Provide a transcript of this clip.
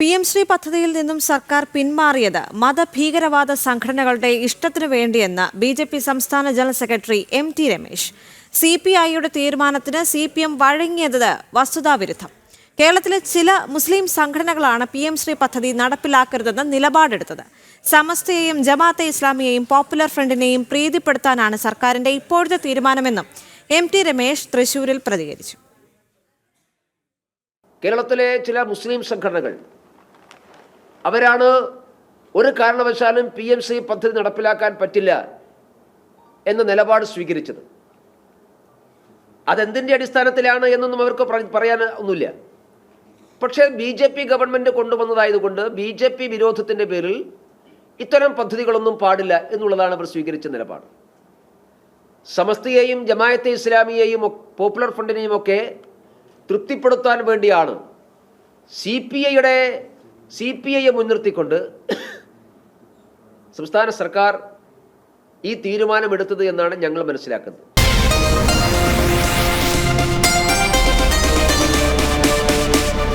P M Shri പദ്ധതിയിൽ നിന്നും സർക്കാർ പിന്മാറിയത് മതഭീകരവാദ സംഘടനകളുടെ ഇഷ്ടത്തിനു വേണ്ടിയെന്ന് ബി ജെ പി സംസ്ഥാന general secretary M T Ramesh. C P ഐയുടെ തീരുമാനത്തിന് സി പി എം വഴങ്ങിയത് വസ്തുതാവിരുദ്ധം കേരളത്തിലെ ചില മുസ്ലിം സംഘടനകളാണ് പി എം ശ്രീ പദ്ധതി നടപ്പിലാക്കരുതെന്ന് നിലപാടെടുത്തത്. സമസ്തയെയും ജമാഅത്തെ ഇസ്ലാമിയെയും പോപ്പുലർ ഫ്രണ്ടിനെയും പ്രീതിപ്പെടുത്താനാണ് സർക്കാരിന്റെ ഇപ്പോഴത്തെ തീരുമാനമെന്നും എം ടി രമേശ് തൃശൂരിൽ പ്രതികരിച്ചു. കേരളത്തിലെ ചില മുസ്ലിം സംഘടനകൾ അവരാണ് ഒരു കാരണവശാലും പി എം സി പദ്ധതി നടപ്പിലാക്കാൻ പറ്റില്ല എന്ന നിലപാട് സ്വീകരിച്ചത്. അതെന്തിന്റെ അടിസ്ഥാനത്തിലാണ് എന്നൊന്നും അവർക്ക് പറ- പറയാൻ ഒന്നുമില്ല. പക്ഷേ ബി ജെ പി ഗവൺമെന്റ് കൊണ്ടുവന്നതായതുകൊണ്ട് ബി ജെ പി വിരോധത്തിന്റെ പേരിൽ ഇത്തരം പദ്ധതികളൊന്നും പാടില്ല എന്നുള്ളതാണ് അവർ സ്വീകരിച്ച നിലപാട്. സമസ്തയെയും ജമായത്തെ ഇസ്ലാമിയെയും പോപ്പുലർ ഫ്രണ്ടിനെയും ഒക്കെ തൃപ്തിപ്പെടുത്താൻ വേണ്ടിയാണ് സി പി ഐയുടെ സി പി ഐയെ മുൻനിർത്തിക്കൊണ്ട് സംസ്ഥാന സർക്കാർ ഈ തീരുമാനമെടുത്തത് എന്നാണ് ഞങ്ങൾ മനസ്സിലാക്കുന്നത്.